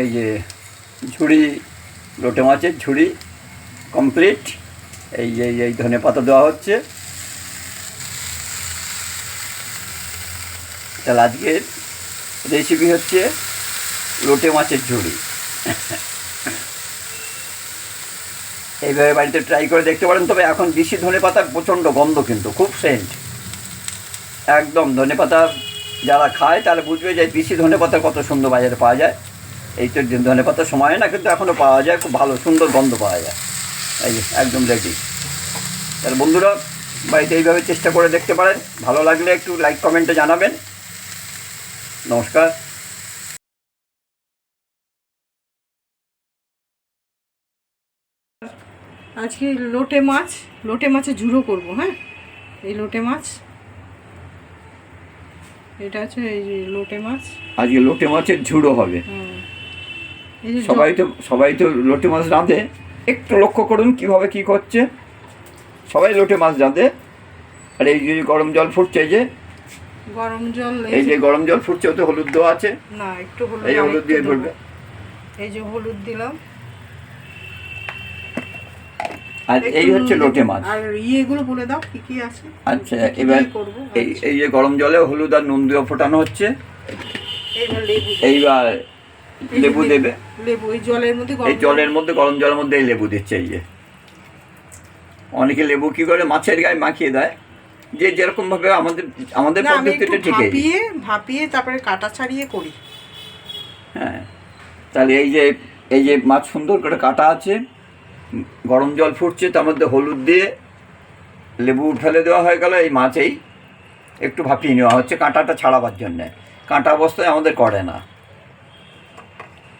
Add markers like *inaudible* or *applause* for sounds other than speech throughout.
এই যে ঝুড়ি, লোটে মাছের ঝুড়ি কমপ্লিট এই যে, এই ধনে পাতা দেওয়া হচ্ছে। তাহলে আজকের রেসিপি হচ্ছে লোটে মাছের ঝুড়ি। এইভাবে বাড়িতে ট্রাই করে দেখতে পারেন, তবে এখন বেশি ধনে পাতার প্রচণ্ড গন্ধ কিন্তু, খুব সেন্ট একদম ধনে পাতা যারা খায় তাহলে বুঝবে যে বেশি ধনে পাতা কত সুন্দর বাজারে পাওয়া যায়। এই তো ধনে পাতার সময় না কিন্তু এখনও পাওয়া যায় খুব ভালো সুন্দর গন্ধ পাওয়া যায়। এই যে একদম রেডি তাহলে বন্ধুরা বাড়িতে এইভাবে চেষ্টা করে দেখতে পারেন। ভালো লাগলে একটু লাইক কমেন্টে জানাবেন। নমস্কার। আজকে লোটে মাছ লোটে মাছের ঝুড়ো করব হ্যাঁ? এই লোটে মাছ। এটা হচ্ছে এই যে লোটে মাছ। আজকে লোটে মাছের ঝুড়ো হবে। *laughs* সবাই তো সবাই তো লোটে মাছ রাঁধে। একটু লক্ষ্য করুন কীভাবে কি করছে। সবাই লোটে মাছ রাঁধে। আর এই যে গরম জল ফুটছে যে। গরম জল এই যে গরম জল ফুটছে ওতে হলুদ দেওয়া আছে। না একটু হলুদ এই হলুদ দিয়ে। ফুটবে এই যে হলুদ দিলাম। আর এই হচ্ছে লোটে মাছ। আর ইয়েগুলো বলে দাও কি কি আছে। আচ্ছা এবার করব? এই। এই যে গরম জলে হলুদ আর নুন দিয়ে ফোটানো হচ্ছে। এইবার *laughs* লেবু দেবো। লেবু এই জলের মধ্যে এই জলের মধ্যে গরম জলের মধ্যে এই লেবু দিচ্ছে এই যে। অনেকে লেবু কি করে? মাছের গায়ে মাখিয়ে দেয়। যে যেরকম ভাবে আমাদের আমাদের পদ্ধতিটা ঠিকই। ভাপিয়ে ভাপিয়ে তারপরে কাটা ছাড়িয়ে করি। হ্যাঁ। তাহলে এই যে এই যে মাছ সুন্দর করে কাটা আছে গরম জল ফুটছে তার মধ্যে হলুদ দিয়ে লেবু ফেলে দেওয়া হয়ে গেল এই মাছেই। একটু ভাপিয়ে নেওয়া হচ্ছে কাঁটাটা ছাড়াবার জন্যে। কাঁটা অবস্থায় আমাদের করে না।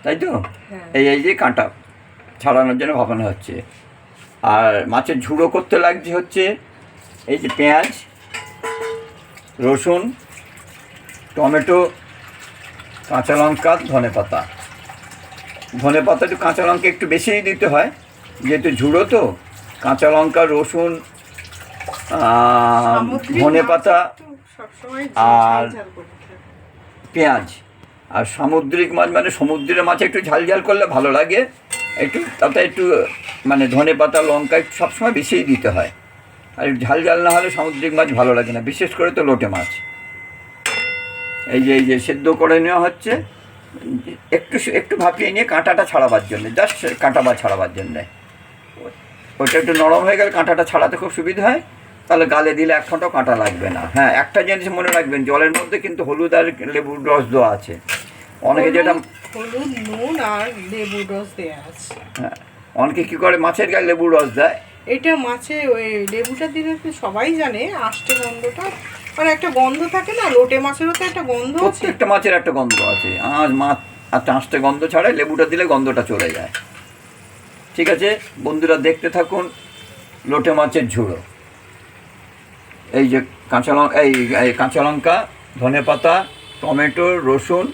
তাই তো? হ্যাঁ। এই এই যে কাঁটা ছাড়ানোর জন্য ভাপানো হচ্ছে। আর মাছের ঝুড়ো করতে লাগছে হচ্ছে এই যে পেঁয়াজ রসুন টমেটো কাঁচা লঙ্কা ধনে পাতা। ধনে পাতা একটু কাঁচা লঙ্কা একটু বেশিই দিতে হয় যেহেতু ঝুড়ো তো কাঁচা লঙ্কা রসুন ধনে পাতা আর-। পেঁয়াজ। আর সামুদ্রিক মাছ মানে সমুদ্রের মাছ একটু ঝাল ঝাল করলে ভালো লাগে। একটু, তাতে একটু মানে ধনে পাতা, লঙ্কা একটু সবসময় বেশিই দিতে হয়। আর ঝাল ঝাল না হলে সামুদ্রিক মাছ ভালো লাগে না, বিশেষ করে তো লোটে মাছ। এই যে এই যে, সেদ্ধ করে নেওয়া হচ্ছে। একটু একটু ভাপিয়ে নিয়ে কাঁটাটা ছাড়াবার জন্য, জাস্ট কাঁটা বা ছাড়াবার জন্যে। ওটা একটু নরম হয়ে গেলে কাঁটাটা ছাড়াতে খুব সুবিধা হয়। তাহলে গালে দিলে এক ফোঁটাও কাঁটা লাগবে না। হ্যাঁ একটা জিনিস মনে রাখবেন, জলের মধ্যে কিন্তু হলুদ আর লেবুর রস দেওয়া আছে। অনেকে যেটা হলুদ, নুন আর লেবু রস দেওয়া আছে। হ্যাঁ অনেকে কী করে? মাছের গায়ে লেবুর রস দেয়? এটা মাছে ওই লেবুটা দিলে তো সবাই জানে আষ্টে গন্ধটা। মানে একটা গন্ধ থাকে না লোটে মাছেরও তো একটা গন্ধ আছে। প্রত্যেকটা মাছের একটা গন্ধ আছে। আঁশ মাছ আর চাঁচটা গন্ধ ছাড়ে লেবুটা দিলে গন্ধটা চলে যায়। ঠিক আছে? বন্ধুরা দেখতে থাকুন লোটে মাছের ঝুড়ো। এই যে কাঁচা লঙ্কা এই এই কাঁচা লঙ্কা ধনে পাতা টমেটো রসুন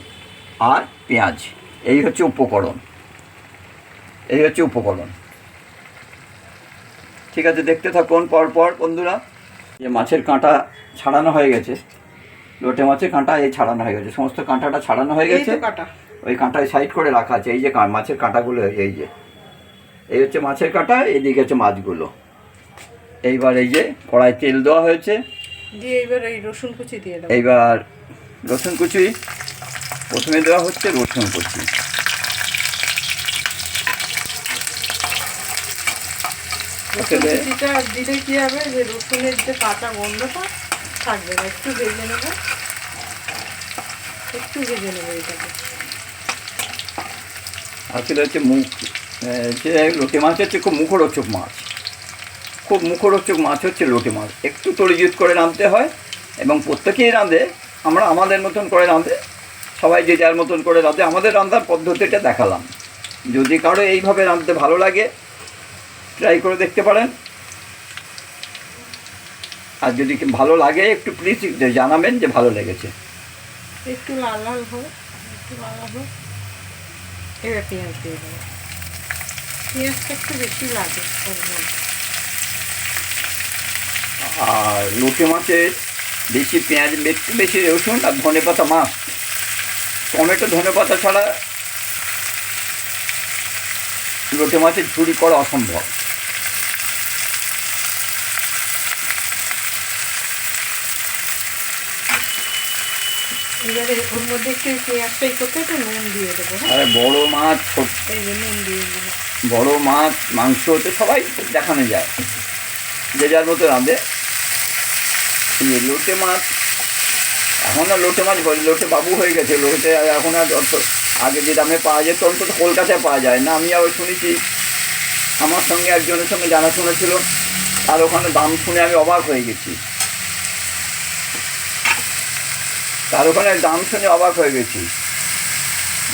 আর পেঁয়াজ। এই হচ্ছে উপকরণ। এই হচ্ছে উপকরণ। ঠিক আছে দেখতে থাকুন পরপর বন্ধুরা। যে মাছের কাঁটা ছাড়ানো হয়ে গেছে। লোটে মাছের কাঁটা এই ছাড়ানো হয়ে গেছে। সমস্ত কাঁটাটা ছাড়ানো হয়ে গেছে। ওই কাঁটায় সাইড করে রাখা আছে। এই যে মাছের কাঁটাগুলো এই যে। এই হচ্ছে মাছের কাঁটা এইদিকে হচ্ছে মাছগুলো। এইবার এই যে কড়াই তেল দেওয়া হয়েছে। দিয়ে এবার এই রসুন কুচি দিয়ে দাও এইবার রসুন কুচি। প্রথমে দেওয়া হচ্ছে রসুন কুচি। আসলে- দিলে কি হবে? যে রসুনের যে কাঁচা গন্ধটা থাকবে না একটু ভেজে নেব। একটু ভেজে নেব এটাকে। আসলে হচ্ছে মুখ যে লোটে মাছ হচ্ছে খুব মুখরোচক মাছ। খুব মুখরোচক মাছ হচ্ছে লোটে মাছ। একটু তরিজুত করে রাঁধতে হয় এবং প্রত্যেকেই রাঁধে। আমরা আমাদের মতন করে রাঁধে। সবাই যে যার মতন করে রাঁধে আমাদের রান্নার পদ্ধতিটা দেখালাম। যদি কারও এইভাবে রাঁধতে ভালো লাগে ট্রাই করে দেখতে পারেন। আর যদি কি ভালো লাগে একটু প্লিজ জানাবেন যে ভালো লেগেছে। একটু লাল লাল হোক একটু লাল লাল হোক। এবার পেঁয়াজ দিয়ে দেবো। পেঁয়াজটা একটু বেশি লাগে আর লোটে মাছের বেশি পেঁয়াজ একটু বেশি রসুন আর ধনে পাতা মাছ টমেটো ধনে পাতা ছাড়া লোটে মাছের ঝুড়ি করা অসম্ভব। এবারে ওর মধ্যে একটু পেঁয়াজটা করতে একটু নুন দিয়ে দেবো হ্যাঁ? আর বড় মাছ ছোট এই যে নুন দিয়ে দিলাম বড় মাছ মাংস তো সবাই দেখানো যায়। যে যার মতো রাঁধে। লোটে মাছ এখন লোটে মাছ লোটে বাবু হয়ে গেছে, লোটে এখন আর আগে যে দামে পাওয়া যেত, অন্তত কলকাতায় পাওয়া যায় না। আমি আবার শুনেছি, আমার সঙ্গে একজনের সঙ্গে জানাশোনা ছিল, আর ওখানে দাম শুনে আমি অবাক হয়ে গেছি। তার ওখানে দাম শুনে অবাক হয়ে গেছি।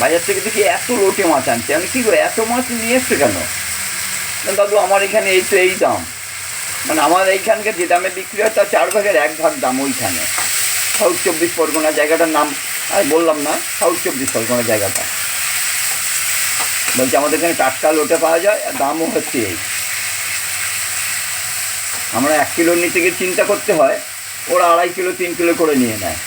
বাজার থেকে দেখি এত লোটে মাছ আনছে। আমি কী করে এত মাছ নিয়ে এসছে কেন? দাদু, আমার এখানে এই তো এই দাম। মানে আমার এইখানকে যে দামে বিক্রি হয়, তার চার ভাগের এক ভাগ দাম ওইখানে। সাউথ চব্বিশ পরগনা জায়গাটার নাম আমি বললাম না, সাউথ চব্বিশ পরগনা জায়গাটা। বলছি আমাদের এখানে টাটকা লোটে পাওয়া যায়, আর দামও হচ্ছে এই। আমরা এক কিলো নিতে গিয়ে চিন্তা করতে হয়, ওরা আড়াই কিলো, তিন কিলো করে নিয়ে নেয়।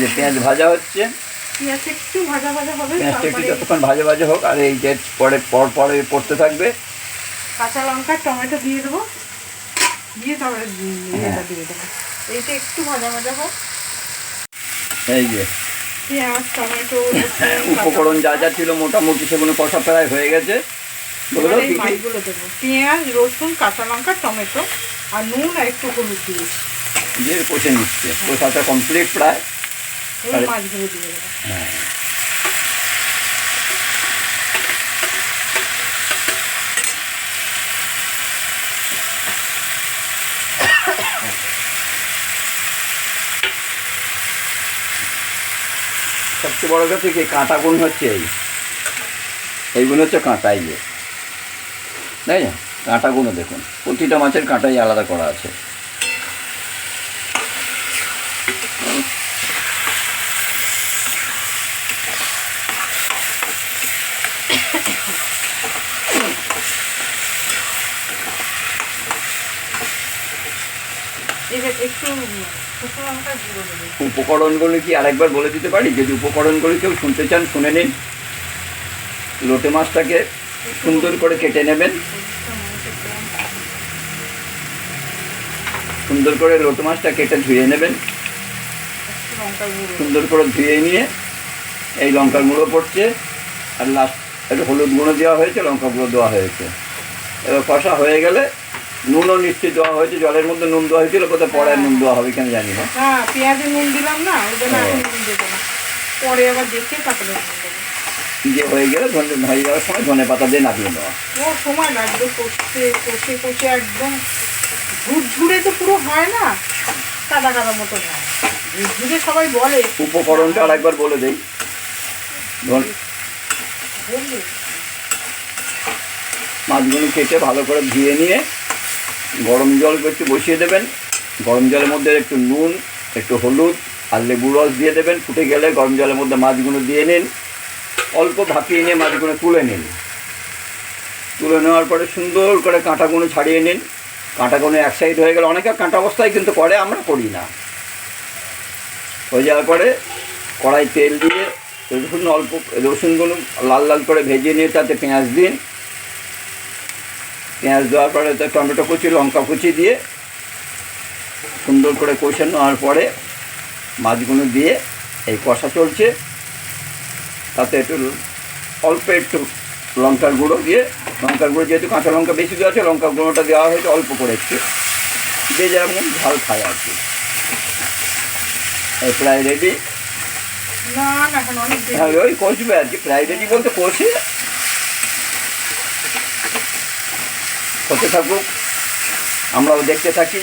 যে পেঁয়াজ ভাজা হচ্ছে। পেঁয়াজটা একটু ভাজা ভাজা হবে পেঁয়াজটা একটু যতক্ষণ ভাজা ভাজা হোক আর এই যে পরে পর পরে পড়তে থাকবে। কাঁচা লঙ্কা টমেটো দিয়ে দেবো। দিয়ে তারপরে হ্যাঁ। এটা দিয়ে দেবো। এইটা একটু ভাজা ভাজা হোক। এই যে। পেঁয়াজ টমেটো হ্যাঁ, উপকরণ যা যা ছিল মোটামুটি সেগুলো কষা প্রায় হয়ে গেছে। পেঁয়াজ রসুন কাঁচা লঙ্কা টমেটো আর নুন আর একটু হলুদ দিয়ে। দিয়ে কষে নিচ্ছে। কষাটা কমপ্লিট প্রায়। এবার মাছগুলো দিয়ে দেবো। হ্যাঁ সবচেয়ে বড় কথা কি কাঁটা গুণ হচ্ছে এই। এইগুলো হচ্ছে কাঁটা এই যে। তাই না? কাঁটাগুলো দেখুন প্রতিটা মাছের কাঁটাই আলাদা করা আছে। একটু শুকনো লঙ্কা গুঁড়ো উপকরণগুলো কি আরেকবার বলে দিতে পারি? যদি উপকরণগুলো কেউ শুনতে চান, শুনে নিন। লোটে মাছটাকে সুন্দর করে কেটে নেবেন। সুন্দর করে লোটে মাছটা কেটে ধুয়ে নেবেন। সুন্দর করে ধুয়ে নিয়ে এই লঙ্কার গুঁড়ো পড়ছে। আর লাস্ট একটু হলুদ গুঁড়ো দেওয়া হয়েছে লঙ্কা গুঁড়ো দেওয়া হয়েছে। এবার কষা হয়ে গেলে নুনও নিশ্চয়ই দেওয়া হয়েছে জলের মধ্যে নুন দেওয়া হয়েছিল কোথায় পরে নুন দেওয়া হবে কেন জানি না। হ্যাঁ পেঁয়াজে নুন দিলাম না ওই জন্য এখন নুন দেবো না। পরে আবার দেখে তারপরে নুন দেবো। যে হয়ে গেলে ধনে হয়ে যাওয়ার সময় ধনে পাতা দিয়ে নামিয়ে নেওয়া। ও সময় লাগবে কষতে কষে কষে একদম ঝুরঝুরে তো পুরো হয় না কাদা কাদা মতো হয়। ঝুরঝুরে সবাই বলে। উপকরণটা আরেকবার বলে দেই। ধন- মাছগুলো কেটে ভালো করে ধুয়ে নিয়ে গরম জল একটু বসিয়ে দেবেন। গরম জলের মধ্যে একটু নুন, একটু হলুদ আর লেবু রস দিয়ে দেবেন। ফুটে গেলে গরম জলের মধ্যে মাছগুলো দিয়ে নিন। অল্প ভাপিয়ে নিয়ে মাছগুলো তুলে নিন। তুলে নেওয়ার পরে সুন্দর করে কাঁটাগুলো ছাড়িয়ে নিন। কাঁটাগুলো এক সাইড হয়ে গেলে, অনেকে কাঁটা অবস্থায় কিন্তু করে, আমরা করি না। হয়ে যাওয়ার পরে কড়াই তেল দিয়ে রসুন অল্প, রসুনগুলো লাল লাল করে ভেজে নিয়ে তাতে পেঁয়াজ দিন। পেঁয়াজ দেওয়ার পরে তো টমেটো কুচি লঙ্কা কুচি দিয়ে সুন্দর করে কষে নেওয়ার পরে মাছগুলো দিয়ে এই কষা চলছে। তাতে একটু অল্প একটু লঙ্কার গুঁড়ো দিয়ে লঙ্কার গুঁড়ো যেহেতু কাঁচা লঙ্কা বেশি দেওয়া আছে লঙ্কার গুঁড়োটা দেওয়া হয়েছে অল্প করে একটু। যে যেরকম ঝাল খায় আর কি। এই প্রায় রেডি। হ্যাঁ ওই কষবে আর কি। প্রায় রেডি বলতে কষে হতে থাকুক আমরাও দেখতে থাকি।